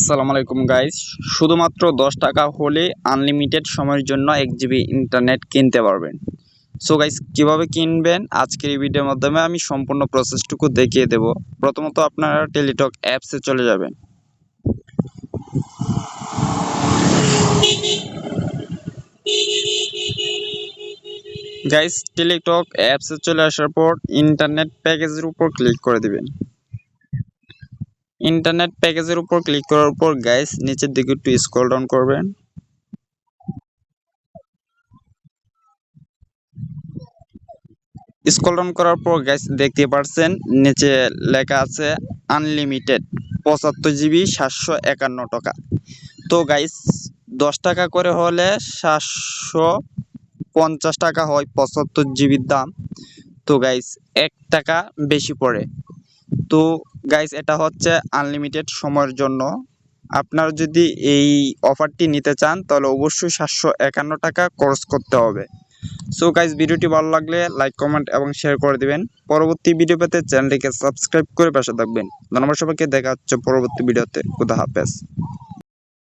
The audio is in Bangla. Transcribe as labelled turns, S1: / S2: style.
S1: আসসালামু আলাইকুম গাইস শুধুমাত্র দশ টাকা হলে আনলিমিটেড সময়ের জন্য এক জিবি ইন্টারনেট কিনতে পারবেন। সো গাইস কীভাবে কিনবেন? আজকের এই ভিডিওর মাধ্যমে আমি সম্পূর্ণ প্রসেসটুকু দেখিয়ে দেব। প্রথমত আপনারা টেলিটক অ্যাপসে চলে যাবেন। গাইস টেলিটক অ্যাপসে চলে আসার পর ইন্টারনেট প্যাকেজের উপর ক্লিক করে দিবেন। ইন্টারনেট প্যাকেজের উপর ক্লিক করার পর গাইস নিচের দিকে একটু স্ক্রল ডাউন করবেন। স্ক্রল ডাউন করার পর গাইস দেখতে পারছেন, নিচে লেখা আছে আনলিমিটেড পঁচাত্তর জিবি সাতশো একান্ন টাকা। তো গাইস দশ টাকা করে হলে সাতশো পঞ্চাশ টাকা হয় পঁচাত্তর জিবির দাম। তো গাইস এক টাকা বেশি পড়ে। তো গাইস এটা হচ্ছে আনলিমিটেড সময়ের জন্য। আপনারা যদি এই অফারটি নিতে চান, তাহলে অবশ্যই সাতশো একান্ন টাকা খরচ করতে হবে। সো গাইস ভিডিওটি ভালো লাগলে লাইক কমেন্ট এবং শেয়ার করে দিবেন। পরবর্তী ভিডিও পেতে চ্যানেলটিকে সাবস্ক্রাইব করে পাশে থাকবেন। ধন্যবাদ সবাইকে, দেখা হচ্ছে পরবর্তী ভিডিওতে খুদা হাফেজ।